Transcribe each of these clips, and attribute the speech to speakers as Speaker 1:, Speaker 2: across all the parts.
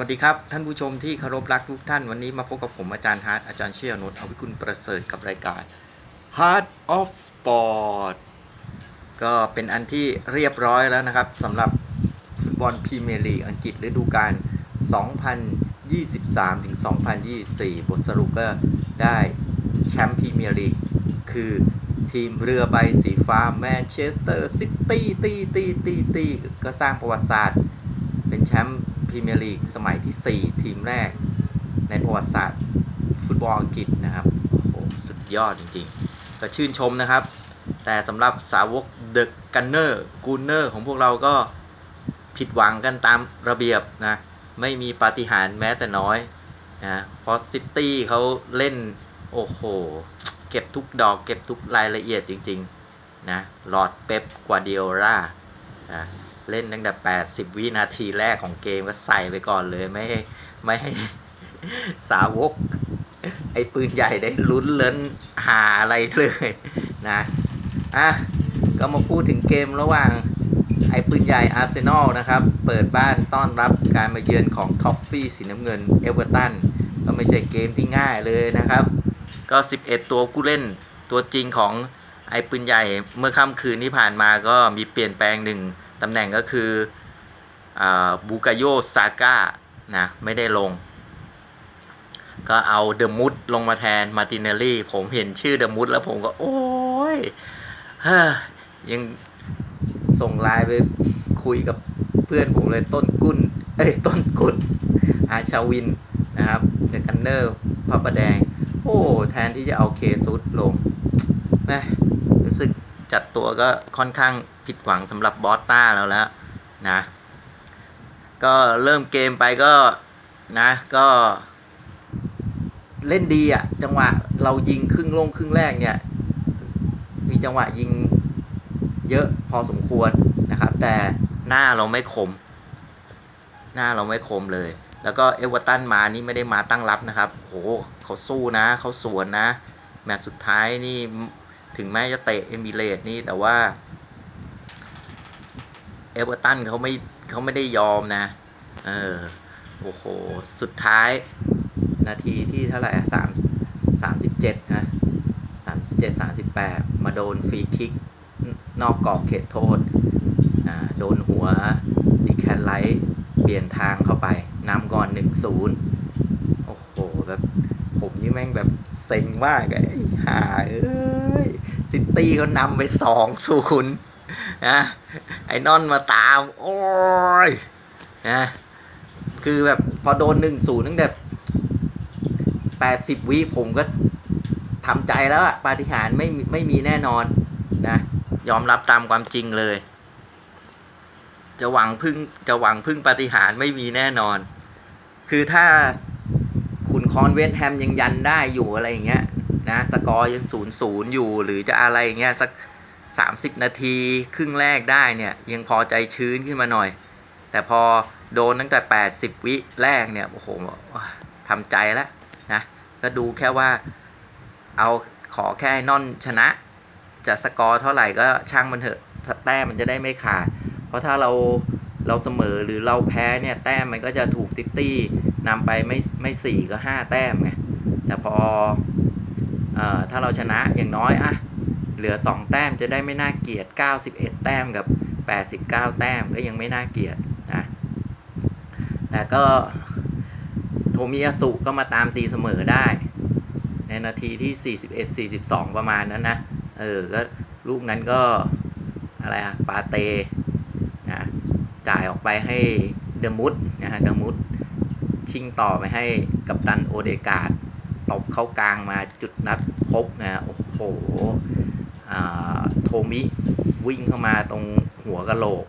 Speaker 1: วัสดีครับ ท่านผู้ชมที่เคารพรักทุกท่านวันนี้มาพบกับผมอาจารย์ฮาร์ดอาจารย์เชี่ยนุชเอวิคุณประเสริฐกับรายการ Heart of Sport ก็เป็นอันที่เรียบร้อยแล้วนะครับสำหรับฟุตบอลพรีเมียร์ลีกอังกฤษฤดูกาล 2023-2024 บทสรุปก็ได้แชมป์พรีเมียร์ลีกคือทีมเรือใบสีฟ้าแมนเชสเตอร์ซิตี้ตีตีตีตีก็สร้างประวัติศาสตร์ เป็นแชมป์ รีเมียร์ลีกสมัยที่ 4 ทีมแรกในประวัติศาสตร์ฟุตบอลอังกฤษนะครับ โอ้โห สุดยอดจริงๆ ก็ชื่นชมนะครับ แต่สำหรับสาวกเดอะกันเนอร์กูเนอร์ของพวกเราก็ผิดหวังกันตามระเบียบนะ ไม่มีปาฏิหาริย์แม้แต่น้อยนะเพราะซิตี้เขาเล่น โอ้โห เก็บทุกดอกเก็บทุกรายละเอียดจริง ๆ นะหลอดเป๊ปกวาเดียร่านะ เล่นตั้งแต่ 80 วินาทีแรกของเกมก็ใส่ไปก่อนเลยไม่ให้ไม่ให้สาวก ไอ้ปืนใหญ่ได้ลุ้นเลินหาอะไรเลยนะอะก็มาพูดถึงเกมระหว่างไอ้ปืนใหญ่อาร์เซนอลนะครับ เปิดบ้านต้อนรับการมาเยือนของท็อฟฟี่สีน้ำเงินเอเวอร์ตันก็ไม่ใช่เกมที่ง่ายเลยนะครับ ก็ 11 ตัวผู้เล่นตัวจริงของไอ้ปืนใหญ่เมื่อค่ำคืนที่ผ่านมาก็มีเปลี่ยนแปลงหนึ่ง ตำแหน่งก็คืออบูกาโยซาก้านะไม่ได้ลง ก็เอาเดอะมุดลงมาแทนมาตินเนลลี่ ผมเห็นชื่อเดอะมุดแล้วผมก็ โอ้ยฮยังส่งไลน์ไปคุยกับเพื่อนผมเลยต้นกุ้น เอ้ย ต้นกุลอาชาวินนะครับเดอะกันเนอร์พระประแดง โอ้แทนที่จะเอาเคซุดลงนะรู้สึกจัดตัวก็ค่อนข้าง ผิดหวังสำหรับบอสต้าแล้วแล้วนะ ก็เริ่มเกมไปก็นะก็เล่นดีอะจังหวะเรายิงครึ่งลงครึ่งแรกเนี่ย มีจังหวะยิงเยอะพอสมควรนะครับ แต่หน้าเราไม่คม หน้าเราไม่คมเลย แล้วก็เอเวอร์ตันมานี่ไม่ได้มาตั้งรับนะครับโหเขาสู้นะเขาสวนนะ แมตช์สุดท้ายนี่ถึงแม้จะเตะเอมิเรตนี่แต่ว่า เอเวอร์ตันเขาไม่เขาไม่ได้ยอมนะ เออ โอ้โห สุดท้าย นาทีที่เท่าไหร่สามสามสิบเจ็ดนะสามสิบเจ็ดสามสิบแปดมาโดนฟรีคิก นอกกรอบเขตโทษ อ่า โดนหัวดิแคนไลท์เปลี่ยนทางเข้าไปนำก่อนหนึ่งศูนย์โอ้โห แบบผมนี่แม่งแบบเซ็งมากไอ้ห่าเอ้ย ซิตี้เขานำไปสองศูนย์นะ ไอ้นอนมาตาม โอ้ยนะคือแบบพอโดนหนึ่งศูนย์ตั้งแต่แปดสิบวิผมก็ทำใจแล้วอะปาฏิหาริย์ไม่ไม่มีแน่นอนนะยอมรับตามความจริงเลย จะหวังพึ่งจะหวังพึ่งปาฏิหาริย์ไม่มีแน่นอน คือถ้าคุณคอนเวนแฮมยังยันได้อยู่อะไรอย่างเงี้ยนะสกอร์ยังศูนย์ศูนย์อยู่หรือจะอะไรอย่างเงี้ยสัก 30 นาทีครึ่งแรกได้เนี่ยยังพอใจชื้นขึ้นมาหน่อย แต่พอโดนตั้งแต่ 80 วิแรกเนี่ยโอ้โหทำใจแล้วนะก็ดูแค่ว่าเอาขอแค่นอนชนะ จะสกอร์เท่าไหร่ก็ช่างมันเถอะแต้มมันจะได้ไม่ขาด เพราะถ้าเราเราเสมอหรือเราแพ้เนี่ยแต้มมันก็จะถูกซิตี้นำไปไม่ไม่สี่ก็ห้าแต้มไงแต่พออถ้าเราชนะอย่างน้อยอะ ลือ 2 แต้มจะได้ไม่น่าเกลียด 91 แต้มกับ 89 แต้มก็ยังไม่น่าเกลียดนะแต่ก็โทมิยาสุก็มาตามตีเสมอได้ ในนาทีที่ 41 42 ประมาณนั้นนะ เออ ก็ลูกนั้นก็อะไรอะปาเตนะจ่ายออกไปให้เดมุดนะฮะเดมุดชิงต่อไปให้กับตันโอเดกาดตบเข้ากลางมาจุดนัดพบนะโอ้โห โทมิวิ่งเข้ามาตรงหัวกะโหลก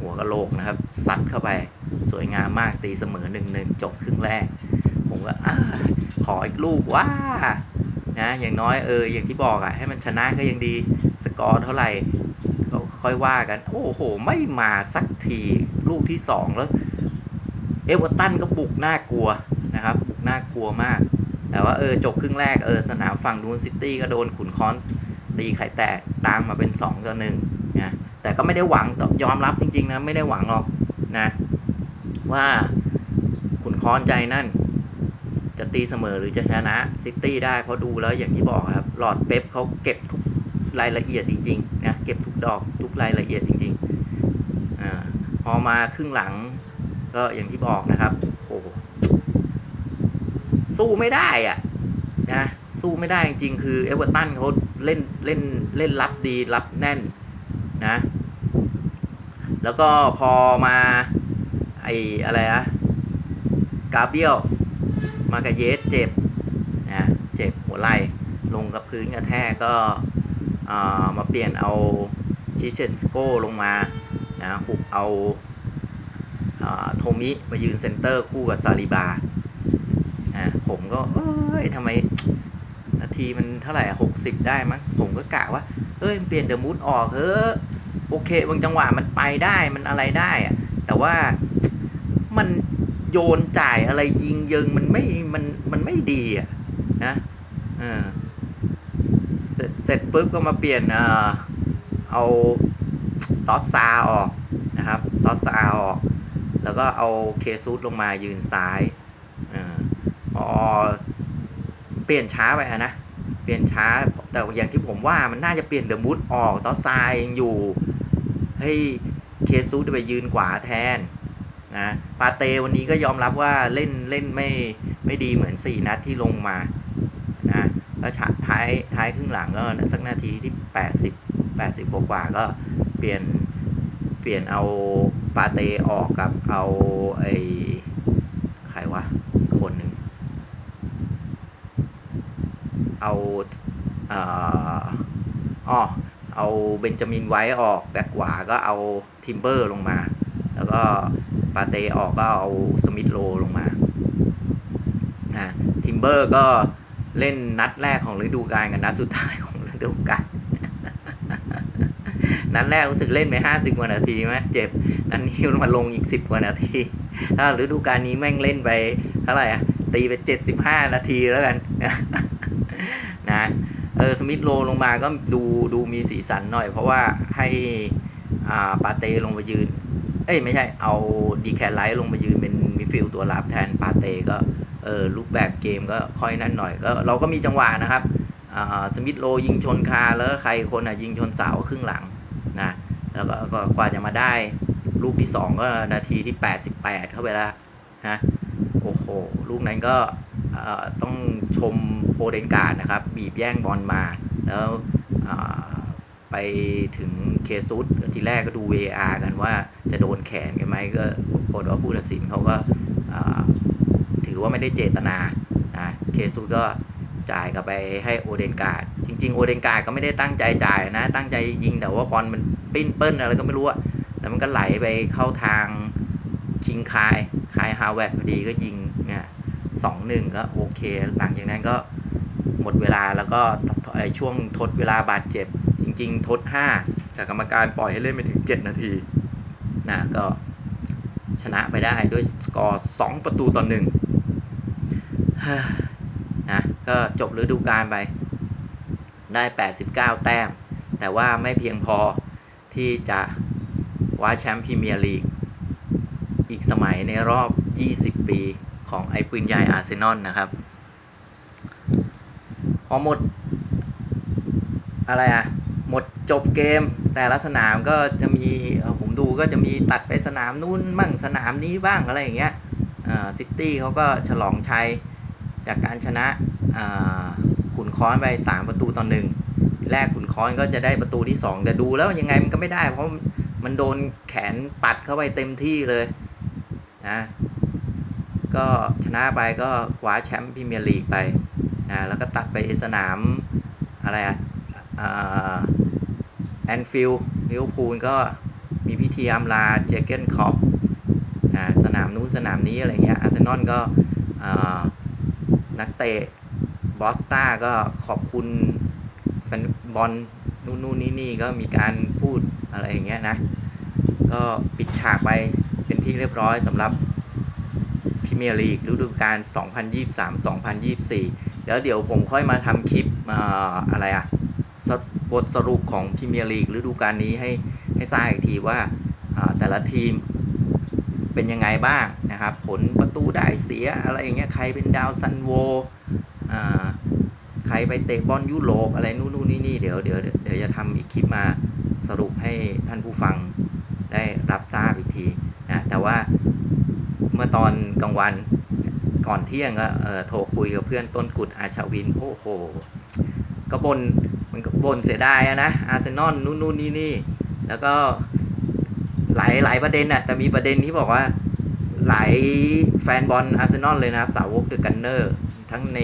Speaker 1: หัวกะโหลกนะครับซัดเข้าไปสวยงามมากตีเสมอหนึ่งหนึ่งจบครึ่งแรก ผมก็อขออีกลูกว่านะอย่างน้อยเอออย่างที่บอกอะให้มันชนะก็ยังดีสกอร์เท่าไหร่ก็ค่อยว่ากัน โอ้โห ไม่มาสักทีลูกที่สองแล้ว เอเวอร์ตันก็บุกน่ากลัวนะครับ บุกน่ากลัวมาก แต่ว่าเออจบครึ่งแรกเออสนามฝั่งดูนซิตี้ก็โดนขุนคอน ตีไข่แตกตามมาเป็น2ต่อหนึ่งนะแต่ก็ไม่ได้หวังยอมรับจริงๆนะไม่ได้หวังหรอกนะว่าขุนค้อนใจนั่น จะตีเสมอหรือจะชนะซิตี้ได้เพราะดูแล้วอย่างที่บอกครับหลอดเป๊ปเขาเก็บทุกรายละเอียดจริงๆนะเก็บทุกดอกทุกรายละเอียดจริงๆอาพอมาครึ่งหลังก็อย่างที่บอกนะครับโอ้โหสู้ไม่ได้อะนะสู้ไม่ได้จริงๆ คือเอเวอร์ตันเขา เล่นเล่นเล่นรับดีรับแน่นนะ แล้วก็พอมาไออะไรอะกาเบียลมากาเยสเจ็บนะเจ็บหัวไหล่ลงกับพื้นกระแทกก็อ่ามาเปลี่ยนเอาชิเชสโก้ลงมานะหุบเอาอาโทมิมายืนเซนเตอร์คู่กับซาลิบาอะผมก็เอ้ยทำไม ทีมันเท่าไหร่หกสิบได้มั้งผมก็กะว่าเอ้ยมันเปลี่ยนเดอะมูดออกเฮ้อโอเคบางจังหวะมันไปได้มันอะไรได้อะแต่ว่ามันโยนจ่ายอะไรยิงยิงมันไม่มันมันไม่ดีอะนะเออเสร็จเสร็จปุ๊บก็มาเปลี่ยนเออเอาตอสซาออกนะครับตอสซาออก แล้วก็เอาเคซูดลงมายืนซ้ายเออพอเปลี่ยนช้าไปนะ เปลี่ยนช้า แต่อย่างที่ผมว่ามันน่าจะเปลี่ยนเดอะมูดออกต่อซายังอยู่ ให้เคซูไปยืนขวาแทนนะปาเตวันนี้ก็ยอมรับว่าเล่นเล่นไม่ไม่ดีเหมือน 4 นัดที่ลงมานะแล้วท้ายท้ายครึ่งหลังก็สักนาทีที่ 80 80กว่าก็เปลี่ยนเปลี่ยนเอาปาเตออกกับเอาไอใครวะอีกคนหนึ่ง เอาเอ๋อเอาเบนจามินไว้ออกแบ็กขวาก็เอาทิมเบอร์ลงมา แล้วก็ปาเตออกก็เอาสมิธโลลงมาอ่าทิมเบอร์ก็เล่นนัดแรกของฤดูกาลกับนัดสุดท้ายของฤดูกาลนัดแรกรู้สึกเล่นไปห้าสิบกว่านาทีไหมเจ็บนัดนี้มาลงอีกสิบกว่านาทีถ้าฤดูกาลนี้แม่งเล่นไปเท่าไหร่อะตีไปเจ็ดสิบห้านาทีแล้วกัน นะเออสมิธโลลงมาก็ดูดูมีสีสันหน่อย เพราะว่าให้อ่าปาเตลงมายืน เอ้ยไม่ใช่เอาดีแคลไลท์ลงมายืนเป็นมิดฟิลด์ตัวรับแทนปาเตก็เออรูปแบบเกมก็ค่อยนั่นหน่อยก็เราก็มีจังหวะนะครับอ่าสมิธโลยิงชนคาแล้วใครคนอะยิงชนเสาครึ่งหลังนะแล้วก็กกว่าจะมาได้ลูกที่ 2 ก็นาทีที่ 88 เข้าไปแล้วนะโอ้โห ลูกนั้นก็เอ่อต้องชม เดนการ์ดนะครับ บีบแย่งบอลมา แล้วไปถึงเคซุสทีแรกก็ดู VR กันว่าจะโดนแขนกันไหมก็ปรากฏว่าผู้ตัดสินเขาก็ถือว่าไม่ได้เจตนานะเคซุสก็จ่ายกลับไปให้โอเดนการ์ดจริง ๆ โอเดนการ์ดก็ไม่ได้ตั้งใจจ่ายนะ ตั้งใจยิงแต่ว่าบอลมันปิ้นเปิ้ลอะไรก็ไม่รู้อะแล้วมันก็ไหลไปเข้าทางคิงคายคายฮาวเวร์ดพอดีก็ยิงเนี่ยสองหนึ่งก็โอเค หลังจากนั้นก็ หมดเวลาแล้วก็ช่วงทดเวลาบาดเจ็บ จริง ๆ ทด 5 แต่กรรมการปล่อยให้เล่นไปถึง 7 นาทีนะก็ชนะไปได้ด้วยสกอร์ 2 ประตูต่อหนึ่งนะก็จบฤดูกาลไปได้ 89 แต้ม แต่ว่าไม่เพียงพอที่จะคว้าแชมป์พรีเมียร์ลีก อีกสมัยในรอบ 20 ปีของไอ้ปืนใหญ่อาร์เซนอลนะครับ อหมด อะไรอะหมดจบเกม แต่ละสนามก็จะมีผมดูก็จะมีตัดไปสนามนู้นบ้างสนามนี้บ้างอะไรอย่างเงี้ยซิตี้เขาก็ฉลองชัยจากการชนะอ่าขุนค้อนไป 3 ประตูต่อหนึ่งแรกขุนค้อนก็จะได้ประตูที่ 2 แต่ดูแล้วยังไงมันก็ไม่ได้ เพราะมันโดนแขนปัดเข้าไปเต็มที่เลยนะก็ชนะไปก็คว้าแชมป์พรีเมียร์ลีกไป นะแล้วก็ตัดไปสนามอะไรอะแอนฟิลด์ลิเวอร์พูลก็มีพิธีอำลาเจเกนคอปนะสนามนู้นสนามนี้อะไรเงี้ยอาร์เซนอลก็นักเตะบอสตาก็ขอบคุณแฟนบอลนู่นนู่นนี่นี่ก็มีการพูดอะไรอย่างเงี้ยนะ ก็ปิดฉากไปเป็นที่เรียบร้อยสำหรับพรีเมียร์ลีกฤดูกาล 2023-2024 แล้วเดี๋ยวผมค่อยมาทำคลิปอะไรอะบทสรุปของพรีเมียร์ลีกฤดูกาลนี้ให้ให้ทราบอีกทีว่าแต่ละทีมเป็นยังไงบ้างนะครับ ผลประตูได้เสียอะไรอย่างเงี้ยใครเป็นดาวซันโวใครไปเตะบอลยุโรปอะไรนู่นนู่นนี่นี่เดี๋ยวเดี๋ยวเดี๋ยวจะทำอีกคลิปมาสรุปให้ท่านผู้ฟังได้รับทราบอีกทีนะแต่ว่าเมื่อตอนกลางวัน ก่อนเที่ยงก็โทรคุยกับเพื่อนต้นกุดอาชาวินโอ้โห ก็บนมันก็บนเสียดายอะนะอาร์เซนอลนู่นนู่นนี่นี่แล้วก็หลายหลายประเด็นอะแต่มีประเด็นที่บอกว่าหลายแฟนบอลอาร์เซนอลเลยนะครับ สาวกเดอะกันเนอร์ทั้งใน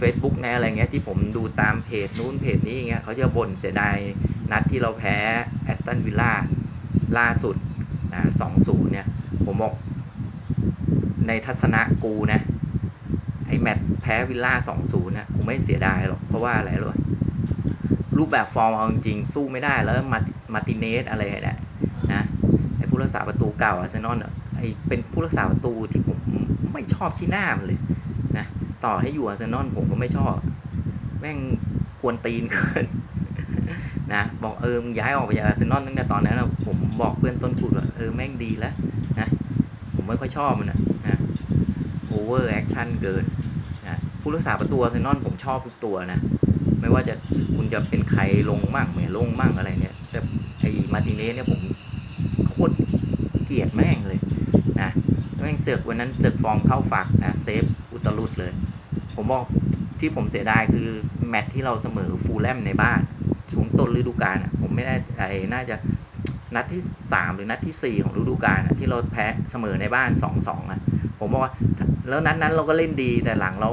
Speaker 1: Facebook ในอะไรเงี้ยที่ผมดูตามเพจนู้นเพจนี่เงี้ยเขาจะบ่นเสียดายนัดที่เราแพ้แอสตันวิลล่าล่าสุดนะสองศูนย์เนี่ย ผมบอก ในทัศนะกูนะ ไอแมตช์แพ้วิลล่าสองศูนย์นะกูไม่เสียดายหรอก เพราะว่าอะไรรู้ไหมรูปแบบฟอร์มเอาจริงสู้ไม่ได้แล้วมามาติเนสอะไรเนี่ยนะไอผู้รักษาประตูเก่าอาร์เซนอลอะไอเป็นผู้รักษาประตูที่ผมไม่ชอบที่หน้ามันเลยนะต่อให้อยู่อาร์เซนอลผมก็ไม่ชอบ แม่งกวนตีนเกินนะบอกเออมึงย้ายออกไปจากอาร์เซนอลตั้งแต่ตอนนั้นนะผมบอกเพื่อนต้นขุดว่าเออแม่งดีแล้วนะผมไม่ค่อยชอบมันนะ เวอร์แอคชั่นเกินนะผู้รักษาประตูอาร์เซนอลผมชอบทุกตัวนะ ไม่ว่าจะคุณจะเป็นใครลงมั่งไม่ลงมั่งอะไรเนี่ย แต่ไอ้มาติเนสเนี่ยผมโคตรเกลียดแม่งเลยนะแม่งเสือกวันนั้นเสือกฟอร์มเข้าฝักนะเซฟอุตลุดเลย ผมบอกที่ผมเสียดายคือแมตที่เราเสมอฟูลแลมในบ้านช่วงต้นฤดูกาลอะผมไม่แน่ใจน่าจะนัดที่สามหรือนัดที่สี่ของฤดูกาลที่เราแพ้เสมอในบ้านสองสองอะผมบอกว่า แล้วนัดนั้นเราก็เล่นดีแต่หลังเรา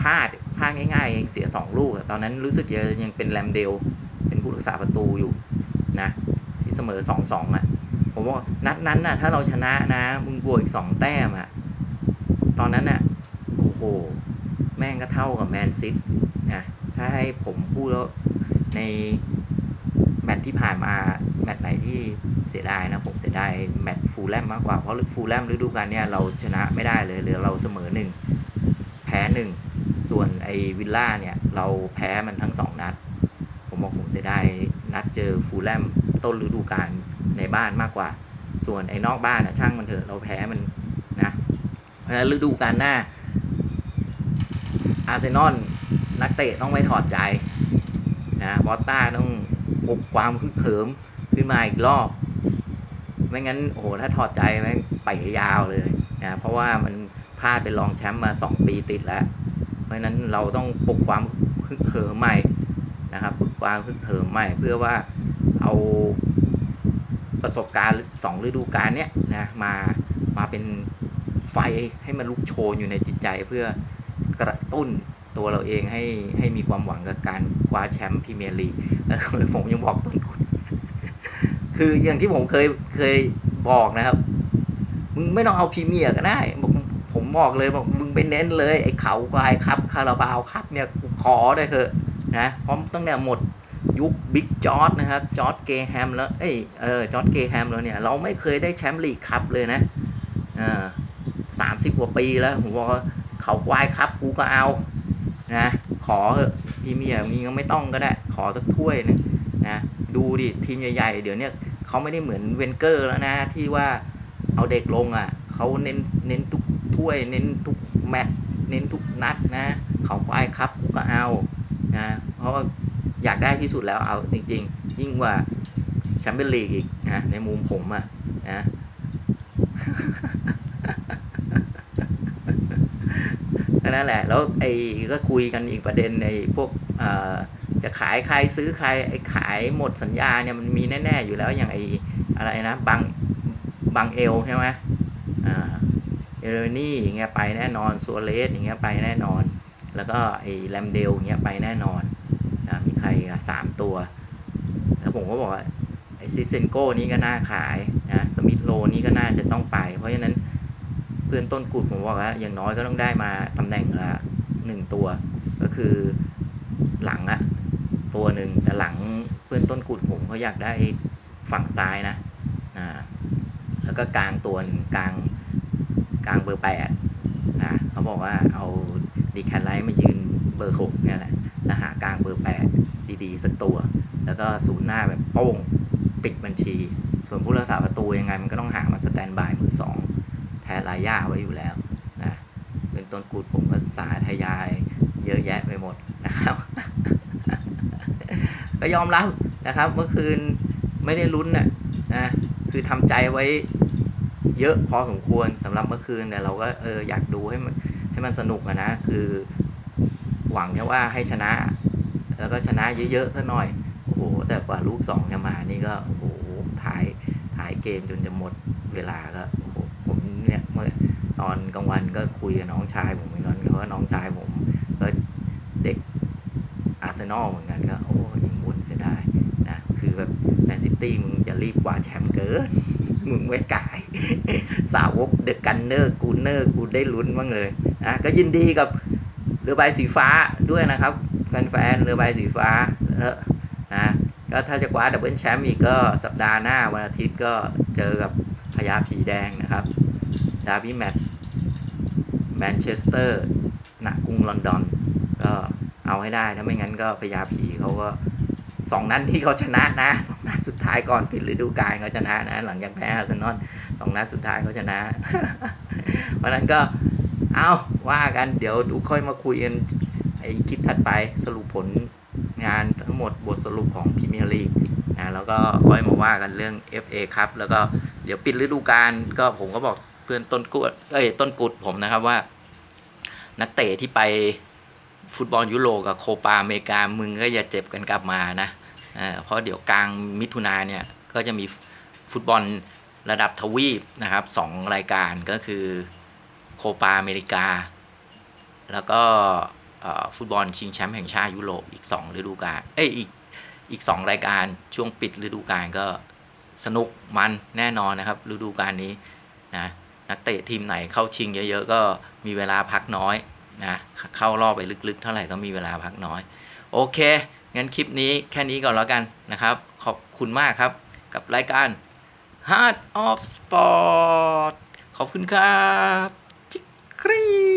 Speaker 1: พลาดพลาดง่ายๆเองเสียสองลูก ตอนนั้นรู้สึกจะยังเป็นแรมเดล เป็นผู้รักษาประตูอยู่นะที่เสมอสองสองอะผมว่านัดนั้นน่ะถ้าเราชนะนะมึงบวกอีกสองแต้มอะตอนนั้นน่ะโอ้โห แม่งก็เท่ากับแมนซิตนะถ้าให้ผมพูดแล้วใน ตช์ที่ผ่านมาแมตช์ไหนที่เสียดายนะผมเสียดายแมตช์ฟูลแลมมากกว่าเพราะฟูลแลมฤดูกาลเนี้ยเราชนะไม่ได้เลยหรือเราเสมอหนึ่งแพ้หนึ่งส่วนไอ้วิลล่าเนี่ยเราแพ้มันทั้งสองนัด ผมบอกผมเสียดายนัดเจอฟูลแลมต้นฤดูกาลในบ้านมากกว่า ส่วนไอ้นอกบ้านอะช่างมันเถอะเราแพ้มันนะเพราะฉะนั้นฤดูกาลหน้าอาร์เซนอลนักเตะต้องไม่ถอดใจนะบอสต้าต้อง ปลุกความฮึกเหิมขึ้นมาอีกรอบ ไม่งั้นโอ้โหถ้าถอดใจม่งไปยาวเลยนะเพราะว่ามันพลาดเป็นรองแชมป์มา 2 ปีติดแล้ว เพราะฉะนั้นเราต้องปลุกความฮึกเหิมใหม่นะครับปลุกความฮึกเหิมใหม่เพื่อว่าเอาประสบการณ์สองฤดูกาลเนี้ยนะมามาเป็นไฟให้มันลุกโชนอยู่ในจิตใจเพื่อกระตุ้น ตัวเราเองให้ให้มีความหวังกับการคว้าแชมป์พรีเมียร์ลีกแล้วผมยังบอกต้นคุณคืออย่างที่ผมเคยเคยบอกนะครับ มึงไม่ต้องเอาพรีเมียร์ก็ได้บอกผมบอกเลยบอกมึงไปเน้นเลย ไอ้เขาควายครับคาราบาวครับเนี่ยกูขอได้เถอะนะเพราะตั้งแต่หมดยุคบิ๊กจอร์ดนะครับจอร์ดเกแฮมแล้วเอ้ยเออจอร์ดเกแฮมแล้วเนี่ย เราไม่เคยได้แชมป์ลีกคัพเลยนะอ่าสามสิบกว่าปีแล้วผมบอกเขาควายครับกูก็เอา นะขอเถอะพรีเมียร์มีก็ไม่ต้องก็ได้ ขอสักถ้วยนึงนะดูดิทีมใหญ่ๆ เดี๋ยวนี้เขาไม่ได้เหมือนเวนเกอร์แล้วนะ ที่ว่าเอาเด็กลงอะเขาเน้นเน้นทุกถ้วยเน้นทุกแมตช์เน้นทุกนัดนะเขาควายครับกูก็เอานะเพราะว่าอยากได้ที่สุดแล้วเอาจริง ๆ ยิ่งกว่าแชมเปี้ยนลีกอีกนะในมุมผมอะนะ ก็ นั่นแหละ แล้วไอ้ก็คุยกันอีกประเด็นในพวกจะขายใครซื้อใครไอ้ขายหมดสัญญาเนี่ยมันมีแน่ ๆ อยู่แล้วอย่างไอ้อะไรนะบังบังเอลใช่ไหมอ่าเอเรนี่อย่างเงี้ยไปแน่นอนซัวเรสอย่างเงี้ยไปแน่นอน แล้วก็ไอ้แลมเดลอย่างเงี้ยไปแน่นอนนะมีใครสามตัว แล้วผมก็บอกว่าไอ้ซิเซนโก้นี้ก็น่าขายนะสมิธโลนี่ก็น่าจะต้องไป เพราะฉะนั้น พื่อนต้นกุดผมบอกว่าอย่างน้อยก็ต้องได้มาตำแหน่งละหนึ่งตัว ก็คือหลังอะตัวหนึ่งแต่หลังเพื่อนต้นกุดผมเขาอยากได้ฝั่งซ้ายนะอ่าแล้วก็กลางตัวกลางกลางเบอร์แปดนะเขาบอกว่าเอาดีแคทไลท์มายืนเบอร์หกเนี่ยแหละแล้วหากลางเบอร์แปดดีๆสักตัว แล้วก็ศูนย์หน้าแบบโป้งปิดบัญชี ส่วนผู้รักษาประตูยังไงมันก็ต้องหามาสแตนบายมือสอง แทนลายาไว้อยู่แล้วนะเป็นต้นกูดผมก็สาธยายเยอะแยะไปหมดนะครับ ก็ยอมรับนะครับเมื่อคืนไม่ได้ลุ้นน่ะนะคือทำใจไว้เยอะพอสมควรสำหรับเมื่อคืนแต่เราก็เอออยากดูให้มันให้มันสนุกอะนะคือหวังแค่ว่าให้ชนะ แล้วก็ชนะเยอะๆสักหน่อยโอ้โหแต่กว่าลูกสองจะมานี่ก็โอ้โหถ่ายถ่ายเกมจนจะหมดเวลาก็ เนี่ยเมื่อตอนกลางวันก็คุยกับน้องชายผมเหมือนกันเพราะว่าน้องชายผมก็เด็กอาร์เซนอลเหมือนกันก็โอ้ยิงวุ่นเสียดายนะคือแบบแมนซิตี้มึงจะรีบกว่าแชมป์เกิน มึงไม่กาย สาวกเดอะกันเนอร์กูเนอร์กูได้ลุ้นบ้างเลยนะก็ยินดีกับเรือใบสีฟ้าด้วยนะครับแฟนๆเรือใบสีฟ้าเออนะก็ถ้าจะคว้าดับเบิลแชมป์อีกก็สัปดาห์หน้าวันอาทิตย์ก็เจอกับพญาผีแดงนะครับ ดาร์บี้แมตช์แมนเชสเตอร์ณกรุงลอนดอน ก็เอาให้ได้ถ้าไม่งั้นก็พญาผีเขาก็สองนัดที่เขาชนะนะสองนัดสุดท้ายก่อนปิดฤดูกาลเขาชนะนะ หลังจากแพ้อาร์เซนอลสองนัดสุดท้ายเขาชนะ เพราะฉะนั้นก็เอาว่ากันเดี๋ยวดูค่อยมาคุยกันไอคลิปถัดไปสรุปผลงานทั้งหมดบทสรุปของพรีเมียร์ลีกนะแล้วก็ค่อยมาว่ากันเรื่อง FA ครับแล้วก็เดี๋ยวปิดฤดูกาลก็ผมก็บอก เพื่อนต้นกุดเอ้ยต้นกุดผมนะครับว่า นักเตะที่ไปฟุตบอลยุโรปกับโคปาอเมริกามึงก็อย่าเจ็บกันกลับมานะเเพราะเดี๋ยวกลางมิถุนาเนี่ยก็จะมีฟุตบอลระดับทวีปนะครับสองรายการก็คือโคปาอเมริกา แล้วก็ฟุตบอลชิงแชมป์แห่งชาติยุโรปอีก 2 ฤดูกาลเอ้ยอีกอีก 2 รายการช่วงปิดฤดูกาลก็สนุกมันแน่นอนนะครับ ฤดูกาลนี้นะ นักเตะทีมไหนเข้าชิงเยอะๆก็มีเวลาพักน้อยนะเข้ารอบไปลึกๆ เท่าไหร่ก็มีเวลาพักน้อย โอเค งั้นคลิปนี้แค่นี้ก่อนแล้วกันนะครับ ขอบคุณมากครับกับรายการ Heart of Sport ขอบคุณครับ จิกกรี